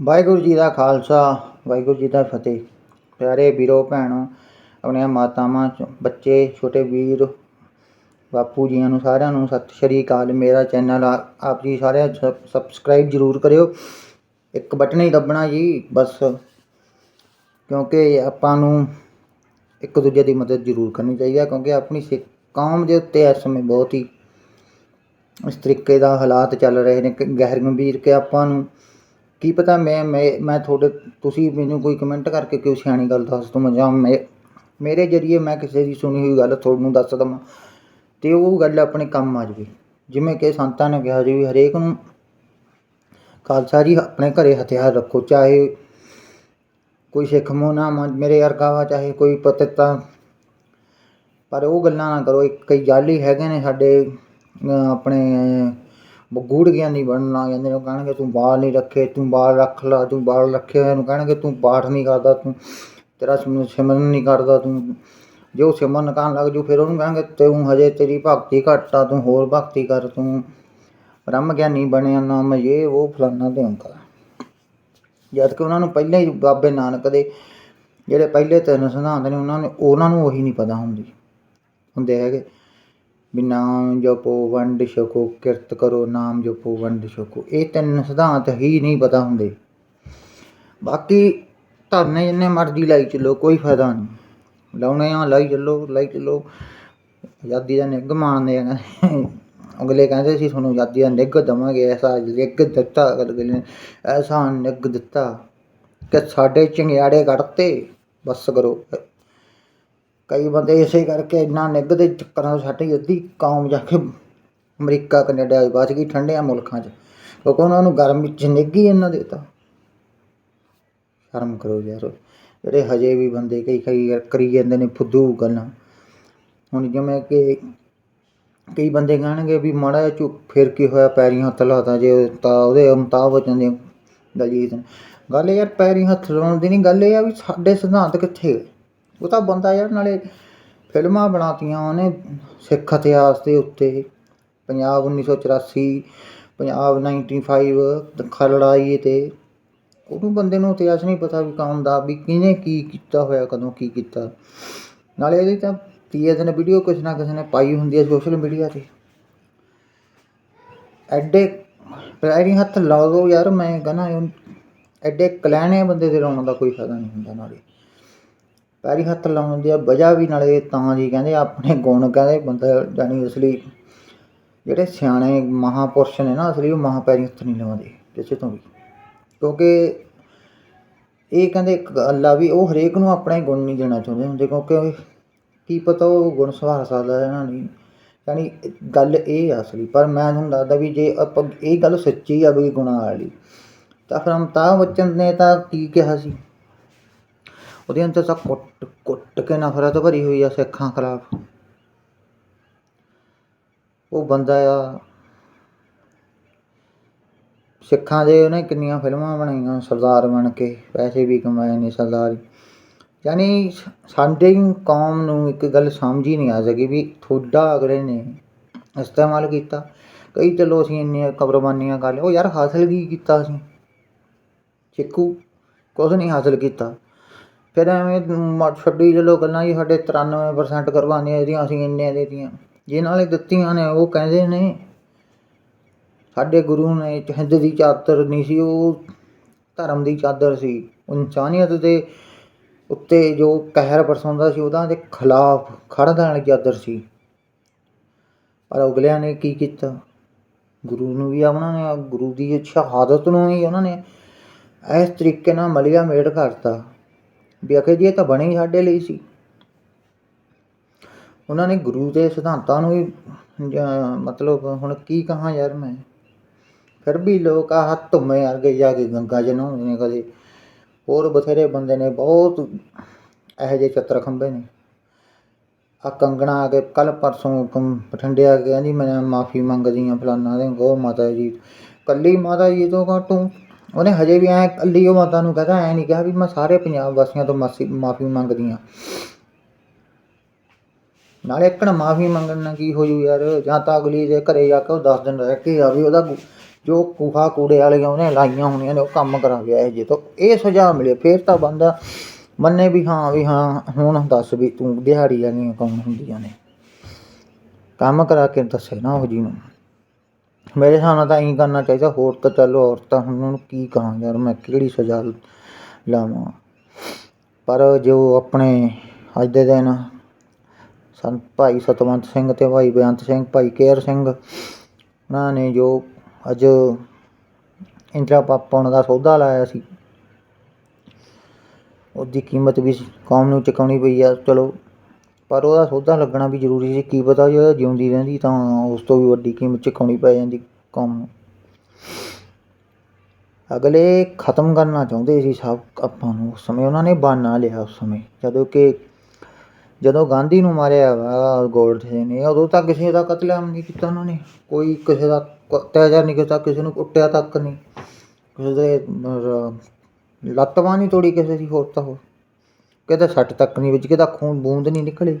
ਵਾਹਿਗੁਰੂ ਜੀ ਦਾ ਖਾਲਸਾ, ਵਾਹਿਗੁਰੂ ਜੀ ਦਾ ਫਤਿਹ। ਪਿਆਰੇ ਵੀਰੋ, ਭੈਣੋ ਆਪਣੀਆਂ ਮਾਤਾਵਾਂ, ਬੱਚੇ, ਛੋਟੇ ਵੀਰ, ਬਾਪੂ ਜੀਆਂ ਨੂੰ ਸਾਰਿਆਂ ਨੂੰ ਸਤਿ ਸ਼੍ਰੀ ਅਕਾਲ। ਮੇਰਾ ਚੈਨਲ ਆਪ ਜੀ ਸਾਰਿਆਂ ਸਬਸਕ੍ਰਾਈਬ ਜ਼ਰੂਰ ਕਰਿਓ। ਇੱਕ ਬਟਨ ਹੀ ਦੱਬਣਾ ਜੀ, ਬਸ। ਕਿਉਂਕਿ ਆਪਾਂ ਨੂੰ ਇੱਕ ਦੂਜੇ ਦੀ ਮਦਦ ਜ਼ਰੂਰ ਕਰਨੀ ਚਾਹੀਦੀ ਹੈ, ਕਿਉਂਕਿ ਆਪਣੀ ਸਿੱਖ ਕੌਮ ਦੇ ਉੱਤੇ ਇਸ ਸਮੇਂ ਬਹੁਤ ਹੀ ਇਸ ਤਰੀਕੇ ਦਾ ਹਾਲਾਤ ਚੱਲ ਰਹੇ ਨੇ ਗਹਿਰ, ਗੰਭੀਰ ਕਿ ਆਪਾਂ ਨੂੰ ਕੀ ਪਤਾ ਮੈਂ ਮੈਂ ਮੈਂ ਤੁਹਾਡੇ ਤੁਸੀਂ ਮੈਨੂੰ ਕੋਈ ਕਮੈਂਟ ਕਰਕੇ ਕੋਈ ਸਿਆਣੀ ਗੱਲ ਦੱਸ ਦਵਾਂ ਜਾਂ ਮੈਂ ਮੇਰੇ ਜਰੀਏ ਮੈਂ ਕਿਸੇ ਦੀ ਸੁਣੀ ਹੋਈ ਗੱਲ ਤੁਹਾਨੂੰ ਦੱਸ ਦੇਵਾਂ। ਅਤੇ ਉਹ ਗੱਲ ਆਪਣੇ ਕੰਮ ਆ ਜਾਵੇ। ਜਿਵੇਂ ਕਿ ਸੰਤਾਂ ਨੇ ਕਿਹਾ ਜੀ ਵੀ ਹਰੇਕ ਨੂੰ ਖਾਲਸਾ ਜੀ ਆਪਣੇ ਘਰੇ ਹਥਿਆਰ ਰੱਖੋ, ਚਾਹੇ ਕੋਈ ਸਿੱਖ ਮੋਨਾ ਮੇਰੇ ਵਰਗਾ ਵਾ, ਚਾਹੇ ਕੋਈ ਪਤਿਤਾ। ਪਰ ਉਹ ਗੱਲਾਂ ਨਾ ਕਰੋ, ਇੱਕ ਕਈ ਜਾਲੀ ਹੈਗੇ ਨੇ ਸਾਡੇ ਆਪਣੇ ਗੂੜ ਗਿਆਨੀ ਬਣਨ ਲੱਗ ਜਾਂਦੇ ਨੇ, ਉਹ ਕਹਿਣਗੇ, ਤੂੰ ਬਾਲ ਨਹੀਂ ਰੱਖੇ, ਤੂੰ ਬਾਲ ਰੱਖ ਲਾ, ਤੂੰ ਬਾਲ ਰੱਖੇ ਹੋਏ ਨੂੰ ਕਹਿਣਗੇ, ਤੂੰ ਪਾਠ ਨਹੀਂ ਕਰਦਾ, ਤੂੰ ਤੇਰਾ ਸਿਮਰਨ ਨਹੀਂ ਕਰਦਾ, ਤੂੰ ਜੇ ਉਹ ਸਿਮਰਨ ਕਰਨ ਲੱਗ ਜੂ, ਫਿਰ ਉਹਨੂੰ ਕਹਿਣਗੇ, ਤੂੰ ਹਜੇ ਤੇਰੀ ਭਗਤੀ ਘੱਟ ਆ, ਤੂੰ ਹੋਰ ਭਗਤੀ ਕਰ, ਤੂੰ ਬ੍ਰਹਮ ਗਿਆਨੀ ਬਣਿਆ ਨਾਮ ਇਹ ਉਹ ਫਲਾਨਾ ਤੇ ਅੰਕਾ ਜਦ ਕਿ ਉਹਨਾਂ ਨੂੰ ਪਹਿਲਾਂ ਹੀ ਬਾਬੇ ਨਾਨਕ ਦੇ ਜਿਹੜੇ ਪਹਿਲੇ ਤਿੰਨ ਸਿਧਾਂਤ ਨੇ, ਉਹਨਾਂ ਨੇ, ਉਹਨਾਂ ਨੂੰ ਉਹੀ ਨਹੀਂ ਪਤਾ ਹੁੰਦੀ, ਹੁੰਦੇ ਹੈਗੇ। ਵੀ ਨਾਮ ਜਪੋ ਵੰਡ ਛਕੋ, ਕਿਰਤ ਕਰੋ ਨਾਮ ਜਪੋ ਵੰਡ ਛਕੋ। ਇਹ ਤਿੰਨ ਸਿਧਾਂਤ ਹੀ ਨਹੀਂ ਪਤਾ ਹੁੰਦੇ। ਬਾਕੀ ਧਰਨੇ ਜਿੰਨੇ ਮਰਜ਼ੀ ਲਾਈ ਚੱਲੋ, ਕੋਈ ਫਾਇਦਾ ਨਹੀਂ। ਲਾਉਣੇ ਆ, ਲਾਈ ਚੱਲੋ ਲਾਈ ਚੱਲੋ। ਆਜ਼ਾਦੀ ਦਾ ਨਿੱਘ ਮਾਣਦੇ ਆ। ਅਗਲੇ ਕਹਿੰਦੇ ਸੀ, ਤੁਹਾਨੂੰ ਆਜ਼ਾਦੀ ਦਾ ਨਿੱਘ ਦਵਾਂਗੇ, ਐਸਾ ਨਿੱਘ ਦਿੱਤਾ ਅਗਲੇ ਨੇ, ਐਸਾ ਨਿੱਘ ਦਿੱਤਾ ਕਿ ਸਾਡੇ ਚੰਗਿਆੜੇ ਕੱਢਤੇ। ਬਸ ਕਰੋ ਕਈ ਬੰਦੇ ਇਸੇ ਕਰਕੇ ਇੰਨਾ ਨਿੱਘ ਦੇ ਚੱਕਰਾਂ ਤੋਂ ਸਾਡੀ ਅੱਧੀ, ਕੌਮ ਜਾ ਕੇ ਅਮਰੀਕਾ, ਕੈਨੇਡਾ ਬਚ ਗਈ ਠੰਡਿਆਂ ਮੁਲਕਾਂ 'ਚ। ਕਿਉਂਕਿ ਉਹਨਾਂ ਨੂੰ ਗਰਮੀ 'ਚ ਨਿੱਘ ਹੀ ਇੰਨਾ ਦੇਤਾ। ਸ਼ਰਮ ਕਰੋ ਯਾਰ। ਜਿਹੜੇ ਹਜੇ ਵੀ ਬੰਦੇ ਕਈ ਕਈ ਕਰੀ ਜਾਂਦੇ ਨੇ ਫੁੱਦੂ ਗੱਲਾਂ। ਹੁਣ ਜਿਵੇਂ ਕਿ ਕਈ ਬੰਦੇ ਕਹਿਣਗੇ ਵੀ ਮਾੜਾ ਜਿਹਾ ਚੁੱਪ ਫਿਰ ਕੀ ਹੋਇਆ? ਪੈਰੀਂ ਹੱਥ ਲਾਤਾ ਜੇ ਤਾਂ ਉਹਦੇ ਅਮਤਾਬ ਬਚਨ ਦੀ ਦਲਜੀਤ। ਨੇ ਗੱਲ ਯਾਰ ਪੈਰੀਂ ਹੱਥ ਲਾਉਣ ਦੀ ਨਹੀਂ, ਗੱਲ ਇਹ ਆ ਵੀ ਸਾਡੇ ਸਿਧਾਂਤ ਕਿੱਥੇ ਉਹ ਤਾਂ ਬੰਦਾ ਯਾਰ ਨਾਲੇ ਫਿਲਮਾਂ ਬਣਾਤੀਆਂ ਉਹਨੇ ਸਿੱਖ ਇਤਿਹਾਸ ਦੇ ਉੱਤੇ। ਪੰਜਾਬ 1984 ਪੰਜਾਬ 95 ਲੜਾਈ ਤੇ। ਉਹਨੂੰ ਬੰਦੇ ਨੂੰ ਇਤਿਹਾਸ ਨਹੀਂ ਪਤਾ ਵੀ ਕੌਣ ਦਾ, ਵੀ ਕਿਹਨੇ ਕੀ ਕੀਤਾ ਹੋਇਆ, ਕਦੋਂ ਕੀ ਕੀਤਾ। ਨਾਲੇ ਇਹਦੀ ਤਾਂ ਤੀਏ ਦਿਨ ਵੀਡੀਓ ਕੁਛ ਨਾ ਕਿਸੇ ਨੇ ਪਾਈ ਹੁੰਦੀ ਹੈ ਸੋਸ਼ਲ ਮੀਡੀਆ ਤੇ। ਐਡੇ ਪੈਰੀ ਹੱਥ ਲਾ ਦੋ ਯਾਰ, ਮੈਂ ਕਹਿੰਦਾ, ਐਡੇ ਕਲੈਣੇ ਬੰਦੇ ਦੇ ਲਾਉਣ ਦਾ ਕੋਈ ਫਾਇਦਾ ਨਹੀਂ ਹੁੰਦਾ ਨਾਲੇ। ਪੈਰੀ ਹੱਥ ਲਾਉਣ ਦੀ ਵਜ੍ਹਾ ਵੀ ਨਾਲੇ ਤਾਂ ਜੀ ਕਹਿੰਦੇ ਆਪਣੇ ਗੁਣ ਕਹਿੰਦੇ ਬੰਦਾ ਜਾਣੀ ਅਸਲੀ ਜਿਹੜੇ ਸਿਆਣੇ ਮਹਾਪੁਰਸ਼ ਨੇ ਨਾ ਅਸਲੀ, ਉਹ ਮਹਾਂ ਪੈਰੀ ਹੱਥ ਨਹੀਂ ਲਾਉਂਦੇ ਕਿਸੇ ਤੋਂ ਵੀ। ਕਿਉਂਕਿ ਇਹ ਕਹਿੰਦੇ ਇੱਕ ਗੱਲ ਆ ਵੀ ਉਹ ਹਰੇਕ ਨੂੰ ਆਪਣੇ ਗੁਣ ਨਹੀਂ ਦੇਣਾ ਚਾਹੁੰਦੇ ਹੁੰਦੇ, ਕਿਉਂਕਿ ਕੀ ਪਤਾ ਉਹ ਗੁਣ ਸੁਧਾਰ ਸਕਦਾ ਹੈ ਨਾ ਨਹੀਂ। ਯਾਨੀ ਗੱਲ ਇਹ ਆ ਅਸਲੀ, ਪਰ ਮੈਂ ਤੁਹਾਨੂੰ ਦੱਸਦਾ ਵੀ ਜੇ ਆਪਾਂ ਇਹ ਗੱਲ ਸੱਚੀ ਆ ਵੀ ਗੁਣਾਂ ਵਾਲੀ, ਤਾਂ ਫਿਰ ਅਮਿਤਾਭ ਬੱਚਨ ਨੇ ਤਾਂ ਕੀ ਕਿਹਾ ਸੀ? ਉਹਦੇ ਅੰਦਰ ਤਾਂ ਕੁੱਟ ਕੁੱਟ ਕੇ ਨਫ਼ਰਤ ਭਰੀ ਹੋਈ ਆ ਸਿੱਖਾਂ ਖਿਲਾਫ। ਉਹ ਬੰਦਾ ਆ, ਸਿੱਖਾਂ ਦੇ ਉਹਨੇ ਕਿੰਨੀਆਂ ਫਿਲਮਾਂ ਬਣਾਈਆਂ ਸਰਦਾਰ ਬਣ ਕੇ, ਪੈਸੇ ਵੀ ਕਮਾਏ ਨੇ ਸਰਦਾਰ। ਯਾਨੀ ਸਾਡੇ ਕੌਮ ਨੂੰ ਇੱਕ ਗੱਲ ਸਮਝ ਹੀ ਨਹੀਂ ਆ ਸਕੀ ਵੀ ਤੁਹਾਡਾ ਅਗਲੇ ਨੇ ਇਸਤੇਮਾਲ ਕੀਤਾ। ਕਈ ਚਲੋ ਅਸੀਂ ਇੰਨੀਆਂ ਕੁਰਬਾਨੀਆਂ ਕਰ ਲਿਆ ਉਹ ਯਾਰ ਹਾਸਲ ਕੀ ਕੀਤਾ ਅਸੀਂ? ਚਿੱਕੂ ਕੁਝ ਨਹੀਂ ਹਾਸਲ ਕੀਤਾ। ਫਿਰ ਐਵੇਂ ਮ- ਛੱਡੀ ਚਲੋ ਗੱਲਾਂ ਜੀ ਸਾਡੇ 93% ਕੁਰਬਾਨੀਆਂ ਇਹਦੀਆਂ ਅਸੀਂ ਇੰਨੇ ਦੇ ਦਿੱਤੀਆਂ। ਜਿਨ੍ਹਾਂ ਨੇ ਦਿੱਤੀਆਂ ਨੇ, ਉਹ ਕਹਿੰਦੇ ਨੇ, ਸਾਡੇ ਗੁਰੂ ਨੇ ਹਿੰਦ ਦੀ ਚਾਦਰ ਨਹੀਂ ਸੀ, ਉਹ ਧਰਮ ਦੀ ਚਾਦਰ ਸੀ। ਇਨਸਾਨੀਅਤ ਦੇ ਉੱਤੇ ਜੋ ਕਹਿਰ ਬਰਸਾਉਂਦਾ ਸੀ, ਉਹਦਾ ਦੇ ਖਿਲਾਫ ਖੜਨ ਵਾਲੀ ਚਾਦਰ ਸੀ। ਪਰ ਅਗਲਿਆਂ ਨੇ ਕੀ ਕੀਤਾ? ਗੁਰੂ ਨੂੰ ਵੀ ਉਹਨਾਂ ਨੇ, ਗੁਰੂ ਦੀ ਸ਼ਹਾਦਤ ਨੂੰ ਹੀ ਉਹਨਾਂ ਨੇ ਇਸ ਤਰੀਕੇ ਨਾਲ ਮਲਿਆ ਮੇੜ ਕਰਤਾ। ਵੀ ਆਖੇ ਜੀ ਇਹ ਤਾਂ ਬਣੀ ਸਾਡੇ ਲਈ ਸੀ। ਉਹਨਾਂ ਨੇ ਗੁਰੂ ਦੇ ਸਿਧਾਂਤਾਂ ਨੂੰ ਵੀ ਮਤਲਬ ਹੁਣ ਕੀ ਕਹਾਂ ਯਾਰ ਮੈਂ। ਫਿਰ ਵੀ ਲੋਕ ਆਹ ਧੁੰਮੇ ਵਰਗੇ ਜਾ ਕੇ ਗੰਗਾ 'ਚ ਨੇ ਕਦੇ। ਹੋਰ ਬਥੇਰੇ ਬੰਦੇ ਨੇ, ਬਹੁਤ ਇਹੋ ਜਿਹੇ ਚੱਤਰ ਖੰਭੇ ਨੇ। ਆ ਕੰਗਣਾ ਆ ਕੇ ਕੱਲ ਪਰਸੋਂ ਕੰ- ਬਠਿੰਡੇ ਆ ਕੇ ਕਹਿੰਦੀ, ਮੈਂ ਮਾਫੀ ਮੰਗਦੀ ਆ ਫਲਾਨਾ ਦੇ, ਗੋ ਮਾਤਾ ਜੀ। ਕੱਲੀ ਮਾਤਾ ਜੀ ਤੋਂ ਘਟੂ ਉਹਨੇ ਹਜੇ ਵੀ ਐ ਕੱਲੀ ਉਹ ਮਾਤਾ ਨੂੰ ਕਹਦਾ ਐ ਨਹੀਂ ਕਿਹਾ ਵੀ ਮੈਂ ਸਾਰੇ ਪੰਜਾਬ ਵਾਸੀਆਂ ਤੋਂ ਮਾਫੀ ਮਾਫੀ ਮੰਗਦੀ ਆ ਨਾਲੇ ਇੱਕਣ ਮਾਫੀ ਮੰਗਣ ਨਾਲ ਕੀ ਹੋ ਜੂ ਯਾਰ, ਜਾਂ ਤਾਂ ਅਗਲੀ ਦੇ ਘਰੇ ਜਾ ਕੇ ਉਹ 10 ਦਿਨ ਰਹਿ ਕੇ ਆਵੇ, ਉਹਦਾ ਜੋ ਕੂਹਾ ਕੂੜੇ ਵਾਲੀਆਂ ਉਹਨੇ ਲਾਈਆਂ ਹੋਣੀਆਂ ਨੇ, ਉਹ ਕੰਮ ਕਰਾ ਗਿਆ ਇਹ ਜੇ ਤੋਂ। ਇਹ ਸੁਝਾਅ ਮਿਲੇ, ਫੇਰ ਤਾਂ ਬੰਦਾ ਮੰਨੇ ਵੀ ਹਾਂ ਵੀ ਹਾਂ, ਹੁਣ ਦੱਸ ਵੀ ਤੂੰ ਦਿਹਾੜੀ ਵਾਲੀਆਂ ਕੌਣ ਹੁੰਦੀਆਂ ਨੇ। ਕੰਮ ਕਰਾ ਕੇ ਦੱਸੇ ਨਾ ਉਹ ਜੀ ਨੂੰ। ਮੇਰੇ ਹਿਸਾਬ ਨਾਲ ਤਾਂ ਇਹੀ ਕਰਨਾ ਚਾਹੀਦਾ, ਹੋਰ ਤਾਂ ਚਲੋ ਔਰਤਾਂ, ਹੁਣ ਉਹਨੂੰ ਕੀ ਕਹਾਂ ਯਾਰ, ਮੈਂ ਕਿਹੜੀ ਸਜ਼ਾ ਲਾਵਾਂ? ਪਰ ਜੋ ਆਪਣੇ ਅੱਜ ਦੇ ਦਿਨ ਸੰਤ ਭਾਈ ਸਤਵੰਤ ਸਿੰਘ ਅਤੇ ਭਾਈ ਬੇਅੰਤ ਸਿੰਘ, ਭਾਈ ਕੇਰ ਸਿੰਘ, ਉਹਨਾਂ ਨੇ ਜੋ ਅੱਜ ਇੰਦਰਾ ਪਾਉਣ ਦਾ ਸੌਦਾ ਲਾਇਆ ਸੀ, ਉਹਦੀ ਕੀਮਤ ਵੀ ਕੌਮ ਨੂੰ ਚੁਕਾਉਣੀ ਪਈ ਆ, ਚਲੋ ਪਰ ਉਹਦਾ ਸੌਦਾ ਲੱਗਣਾ ਵੀ ਜ਼ਰੂਰੀ ਸੀ, ਕੀ ਪਤਾ ਜੇ ਉਹ ਜਿਉਂਦੀ ਰਹਿੰਦੀ ਤਾਂ ਉਸ ਤੋਂ ਵੀ ਵੱਡੀ ਕੀਮਤ ਚੁਕਾਉਣੀ ਪੈ ਜਾਂਦੀ ਕੌਮ। ਨੂੰ ਅਗਲੇ ਖਤਮ ਕਰਨਾ ਚਾਹੁੰਦੇ ਸੀ ਸਭ ਆਪਾਂ ਨੂੰ, ਉਸ ਸਮੇਂ ਉਹਨਾਂ ਨੇ ਬਾਨਾ ਲਿਆ ਉਸ ਸਮੇਂ, ਜਦੋਂ ਕਿ ਜਦੋਂ ਗਾਂਧੀ ਨੂੰ ਮਾਰਿਆ ਵਾ ਗੋਡਸੇ ਨੇ, ਉਦੋਂ ਤੱਕ ਕਿਸੇ ਦਾ ਕਤਲੇਆਮ ਨਹੀਂ ਕੀਤਾ ਉਹਨਾਂ ਨੇ, ਕੋਈ ਕਿਸੇ ਦਾ ਕ- ਨਹੀਂ ਕੀਤਾ, ਕਿਸੇ ਨੂੰ ਕੁੱਟਿਆ ਤੱਕ ਨਹੀਂ, ਕਿਸੇ ਦੇ ਰ- ਲੱਤ ਬਾਂਹ ਨਹੀਂ ਤੋੜੀ ਕਿਸੇ ਦੀ, ਹੋਰ ਤਾਂ ਹੋਰ। ਕਿਤੇ ਸੱਟ ਤੱਕ ਨਹੀਂ ਵੱਜੀ ਕਿਤੇ ਖੂਨ ਬੂੰਦ ਨਹੀਂ ਨਿਕਲੀ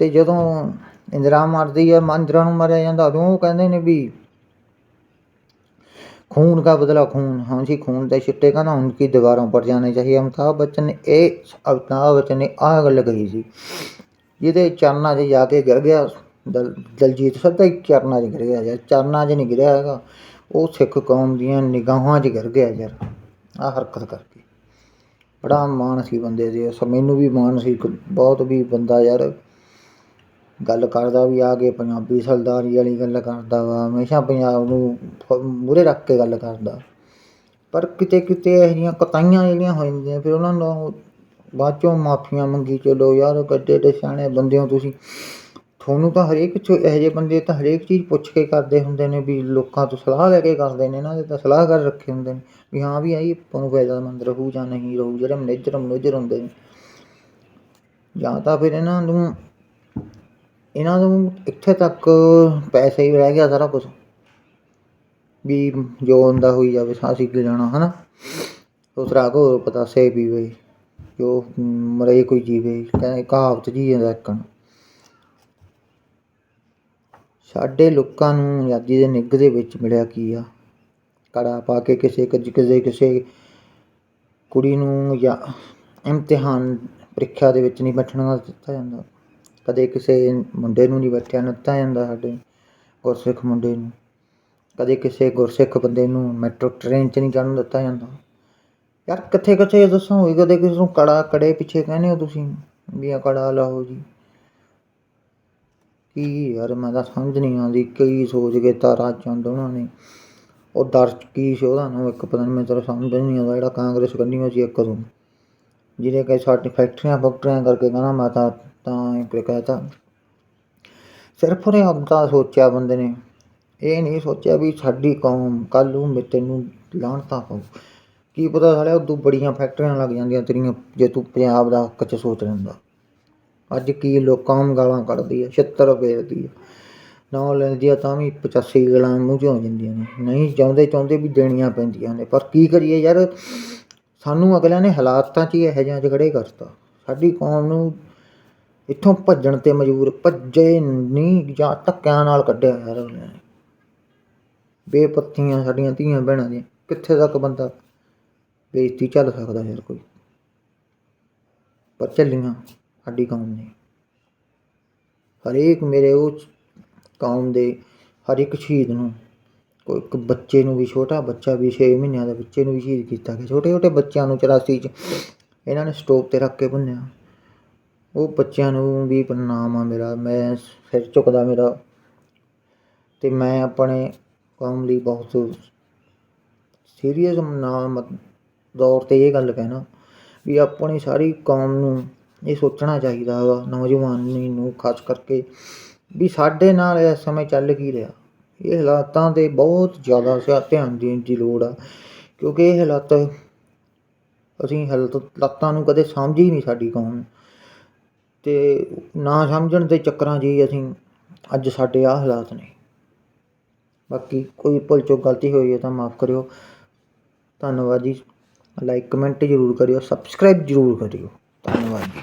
ਤੇ ਜਦੋਂ ਇੰਦਰਾ ਮਾਰਦੀ ਹੈ ਮੰਦਰਾਂ ਨੂੰ ਮਾਰਿਆ ਜਾਂਦਾ ਉਦੋਂ ਉਹ ਕਹਿੰਦੇ ਨੇ ਵੀ खून का बदला खून हाँ जी खून ਦੇ ਛਿੱਟੇ का ना उनकी दीवारों पर जाने चाहिए ਅਮਿਤਾਭ ਬੱਚਨ ਨੇ ਇਹ ਅਮਿਤਾਭ ਬੱਚਨ ਨੇ ਆਹ ਗੱਲ ਕਹੀ ਸੀ ਜਿਹਦੇ ਚਰਨਾਂ 'ਚ ਜਾ ਕੇ ਗਿਰ ਗਿਆ ਦਲ ਦਲਜੀਤ ਸਿੱਧਾ ਹੀ ਚਰਨਾਂ 'ਚ ਗਿਰ ਗਿਆ ਯਾਰ ਚਰਨਾਂ 'ਚ ਨਹੀਂ ਗਿਰਿਆ ਹੈਗਾ ਉਹ ਸਿੱਖ ਕੌਮ ਦੀਆਂ ਨਿਗਾਹਾਂ 'ਚ ਗਿਰ ਗਿਆ ਯਾਰ ਆਹ ਹਰਕਤ ਕਰਕੇ ਬੜਾ ਮਾਣ ਸੀ ਬੰਦੇ ਦੇ। ਉਸ ਮੈਨੂੰ ਵੀ ਮਾਣ ਸੀ। ਇੱਕ ਬਹੁਤ ਵੀ ਬੰਦਾ ਯਾਰ ਗੱਲ ਕਰਦਾ ਵੀ ਆ ਕੇ ਪੰਜਾਬੀ ਸਰਦਾਰੀ ਵਾਲੀ ਗੱਲ ਕਰਦਾ ਵਾ। ਹਮੇਸ਼ਾ ਪੰਜਾਬ ਨੂੰ ਮੂਹਰੇ ਰੱਖ ਕੇ ਗੱਲ ਕਰਦਾ। ਪਰ ਕਿਤੇ ਕਿਤੇ ਇਹੋ ਜਿਹੀਆਂ ਕਤਾਈਆਂ ਜਿਹੜੀਆਂ ਹੋ ਜਾਂਦੀਆਂ, ਫਿਰ ਉਹਨਾਂ ਨੂੰ ਬਾਅਦ ਚੋਂ ਮਾਫੀਆਂ ਮੰਗੀ, ਚਲੋ ਯਾਰ ਕੱਡੇ ਏਡੇ ਸਿਆਣੇ ਬੰਦੇ ਹੋ ਤੁਸੀਂ। ਤੁਹਾਨੂੰ ਤਾਂ ਹਰੇਕ ਚ, ਇਹੋ ਜਿਹੇ ਬੰਦੇ ਤਾਂ ਹਰੇਕ ਚੀਜ਼ ਪੁੱਛ ਕੇ ਕਰਦੇ ਹੁੰਦੇ ਨੇ ਵੀ ਲੋਕਾਂ ਤੋਂ ਸਲਾਹ ਲੈ ਕੇ ਕਰਦੇ ਨੇ, ਇਹਨਾਂ ਦੇ ਤਾਂ ਸਲਾਹਕਾਰ ਰੱਖੇ ਹੁੰਦੇ ਨੇ ਵੀ ਹਾਂ ਵੀ ਆਈ ਆਪਾਂ ਨੂੰ ਫਾਇਦਾਮੰਦ ਰਹੂ ਜਾਂ ਨਹੀਂ ਰਹੂ, ਜਿਹੜੇ ਮੈਨੇਜਰ ਮੈਨੇਜਰ ਹੁੰਦੇ ਨੇ। ਜਾਂ ਤਾਂ ਫਿਰ ਇਹਨਾਂ ਨੂੰ ਇਹਨਾਂ ਨੂੰ ਇੱਥੇ ਤੱਕ ਪੈਸੇ ਹੀ ਰਹਿ ਗਿਆ ਸਾਰਾ ਕੁਝ ਵੀ ਜੋ ਹੁੰਦਾ ਹੋਈ ਜਾਵੇ, ਸਾਸੀ ਕੀ ਲੈਣਾ, ਹਨਾ? ਦੂਸਰਾ ਕੋ ਪਤਾਸੇ ਪੀਵੇ ਜੋ ਮਰੇ ਕੋਈ ਜੀਵੇ, ਕਹਿੰਦੇ ਕਹਾਵਤ ਜੀ ਜਾਂਦਾ ਇੱਕ ਸਾਡੇ ਲੋਕਾਂ ਨੂੰ ਆਜ਼ਾਦੀ ਦੇ ਨਿੱਘ ਦੇ ਵਿੱਚ ਮਿਲਿਆ ਕੀ ਆ? ਕੜਾ ਪਾ ਕੇ ਕਿਸੇ ਕੁਝ ਕਿਸੇ ਕਿਸੇ ਕੁੜੀ ਨੂੰ ਜਾਂ ਇਮਤਿਹਾਨ ਪ੍ਰੀਖਿਆ ਦੇ ਵਿੱਚ ਨਹੀਂ ਬੈਠਣ ਦਿੱਤਾ ਜਾਂਦਾ। ਕਦੇ ਕਿਸੇ ਮੁੰਡੇ ਨੂੰ ਨਹੀਂ ਬੈਠਿਆ, ਦਿੱਤਾ ਜਾਂਦਾ ਸਾਡੇ ਗੁਰਸਿੱਖ ਮੁੰਡੇ ਨੂੰ। ਕਦੇ ਕਿਸੇ ਗੁਰਸਿੱਖ ਬੰਦੇ ਨੂੰ ਮੈਟਰੋ ਟ੍ਰੇਨ 'ਚ ਨਹੀਂ ਜਾਣ ਦਿੱਤਾ ਜਾਂਦਾ। ਯਾਰ ਕਿੱਥੇ ਕਿੱਥੇ ਦੱਸੋ ਹੋਈ ਕਦੇ ਕਿਸੇ ਨੂੰ ਕੜਾ ਕੜੇ ਪਿੱਛੇ ਕਹਿੰਦੇ ਹੋ ਤੁਸੀਂ ਵੀ ਆ ਕੜਾ ਲਾਓ ਜੀ। ਕੀ ਯਾਰ ਮੈਂ ਤਾਂ ਸਮਝ ਨਹੀਂ ਆਉਂਦੀ ਕੀ ਸੋਚ ਕੇ ਤਾਰਾ ਚੰਦ ਉਹਨਾਂ ਨੇ। ਉਹ ਦਰ ਕੀ ਸੀ ਉਹਦਾ ਨਾਮ? ਇੱਕ ਪਤਾ ਨਹੀਂ ਮੈਂ ਤੇਰਾ ਸਮਝ ਨਹੀਂ ਆਉਂਦਾ ਜਿਹੜਾ ਕਾਂਗਰਸ ਕੰਨੀ ਸੀ ਇੱਕ ਤੋਂ ਜਿਹਨੇ ਕਹੇ ਸਾਡੀ ਫੈਕਟਰੀਆਂ ਫੈਕਟਰੀਆਂ ਕਰਕੇ ਕਹਿੰਦਾ ਮੈਂ ਤਾਂ ਤਾਂ ਇੱਕ ਕਹਤਾ ਸਿਰਫ ਉਹਨੇ ਆਪਦਾ ਸੋਚਿਆ ਬੰਦੇ ਨੇ। ਇਹ ਨਹੀਂ ਸੋਚਿਆ ਵੀ ਸਾਡੀ ਕੌਮ ਕੱਲ ਨੂੰ ਮੇ ਤੈਨੂੰ ਲਾਹਣਤਾ ਪਊ। ਕੀ ਪਤਾ ਸਾਲਿਆ ਉਦੋਂ ਬੜੀਆਂ ਫੈਕਟਰੀਆਂ ਲੱਗ ਜਾਂਦੀਆਂ ਤੇਰੀਆਂ, ਜੇ ਤੂੰ ਪੰਜਾਬ ਦਾ ਕੱਚ ਸੋਚ ਲੈਂਦਾ। ਅੱਜ ਕੀ ਲੋਕਾਂ ਨੂੰ ਗਾਲਾਂ ਕੱਢਦੀ ਹੈ 76 ਫੇਰਦੀ ਹੈ ਨਾ ਲੈਂਦੀ ਆ ਤਾਂ ਵੀ 85 ਗਲਾਂ ਮੂੰਹ 'ਚ ਹੋ ਜਾਂਦੀਆਂ ਨੇ। ਨਹੀਂ ਚਾਹੁੰਦੇ ਚਾਹੁੰਦੇ ਵੀ ਦੇਣੀਆਂ ਪੈਂਦੀਆਂ ਨੇ, ਪਰ ਕੀ ਕਰੀਏ ਯਾਰ? ਸਾਨੂੰ ਅਗਲਿਆਂ ਨੇ ਹਾਲਾਤਾਂ 'ਚ ਹੀ ਇਹੋ ਜਿਹਾ 'ਚ ਖੜੇ ਕਰਤਾ। ਸਾਡੀ ਕੌਮ ਨੂੰ ਇੱਥੋਂ ਭੱਜਣ ਤੇ ਮਜਬੂਰ ਭੱਜੇ ਨਹੀਂ ਜਾਂ ਧੱਕਿਆਂ ਨਾਲ ਕੱਢਿਆ ਯਾਰ ਅਗਲਿਆਂ ਨੇ। ਬੇਪੱਤੀਆਂ ਸਾਡੀਆਂ ਧੀਆਂ ਭੈਣਾਂ ਦੀਆਂ। ਕਿੱਥੇ ਤੱਕ ਬੰਦਾ ਬੇਇੱਜ਼ਤੀ ਚੱਲ ਸਕਦਾ ਯਾਰ ਕੋਈ? ਪਰ ਚੱਲੀਆਂ ਸਾਡੀ ਕੌਮ ਨੇ। ਹਰੇਕ ਮੇਰੇ ਉਹ ਕੌਮ ਦੇ ਹਰ ਇੱਕ ਸ਼ਹੀਦ ਨੂੰ, ਕੋਈ ਇੱਕ ਬੱਚੇ ਨੂੰ ਵੀ, ਛੋਟਾ ਬੱਚਾ ਵੀ 6 ਮਹੀਨਿਆਂ ਦੇ ਬੱਚੇ ਨੂੰ ਵੀ ਸ਼ਹੀਦ ਕੀਤਾ ਗਿਆ। ਛੋਟੇ ਛੋਟੇ ਬੱਚਿਆਂ ਨੂੰ 84 ਚ ਇਹਨਾਂ ਨੇ ਸਟੋਪ ਤੇ ਰੱਖ ਕੇ ਭੁੰਨਿਆ। ਉਹ ਬੱਚਿਆਂ ਨੂੰ ਵੀ ਪ੍ਰਣਾਮ ਆ ਮੇਰਾ, ਮੈਂ ਸਿਰ ਝੁਕਦਾ ਮੇਰਾ ਤੇ ਮੈਂ ਆਪਣੇ ਕੌਮ ਲਈ ਬਹੁਤ ਸੀਰੀਅਸ ਨਾਮ ਦੌਰ ਤੇ ਇਹ ਗੱਲ ਕਹਿਣਾ ਵੀ ਆਪਣੀ ਸਾਰੀ ਕੌਮ ਨੂੰ ਇਹ ਸੋਚਣਾ ਚਾਹੀਦਾ ਵਾ, ਨੌਜਵਾਨੀ ਨੂੰ ਖਾਸ ਕਰਕੇ ਵੀ ਸਾਡੇ ਨਾਲ ਇਸ ਸਮੇਂ ਚੱਲ ਕੀ ਰਿਹਾ। ਇਹ ਹਾਲਾਤਾਂ 'ਤੇ ਬਹੁਤ ਜ਼ਿਆਦਾ ਸਿਆ, ਧਿਆਨ ਦੇਣ ਦੀ ਲੋੜ ਆ, ਕਿਉਂਕਿ ਇਹ ਹਾਲਾਤ ਅਸੀਂ ਹਾਲਤ, ਹਾਲਾਤਾਂ ਨੂੰ ਕਦੇ ਸਮਝ ਹੀ ਨਹੀਂ ਸਾਡੀ ਕੌਮ। ਅਤੇ ਨਾ ਸਮਝਣ ਦੇ ਚੱਕਰਾਂ 'ਚ ਹੀ ਅਸੀਂ ਅੱਜ ਸਾਡੇ ਆਹ ਹਾਲਾਤ ਨੇ। ਬਾਕੀ ਕੋਈ ਭੁੱਲ ਚੁੱਕ ਗਲਤੀ ਹੋਈ ਹੈ ਤਾਂ ਮਾਫ ਕਰਿਓ। ਧੰਨਵਾਦ ਜੀ। ਲਾਈਕ, ਕਮੈਂਟ ਜ਼ਰੂਰ ਕਰਿਓ। ਸਬਸਕ੍ਰਾਈਬ ਜ਼ਰੂਰ ਕਰਿਓ। ਧੰਨਵਾਦ ਜੀ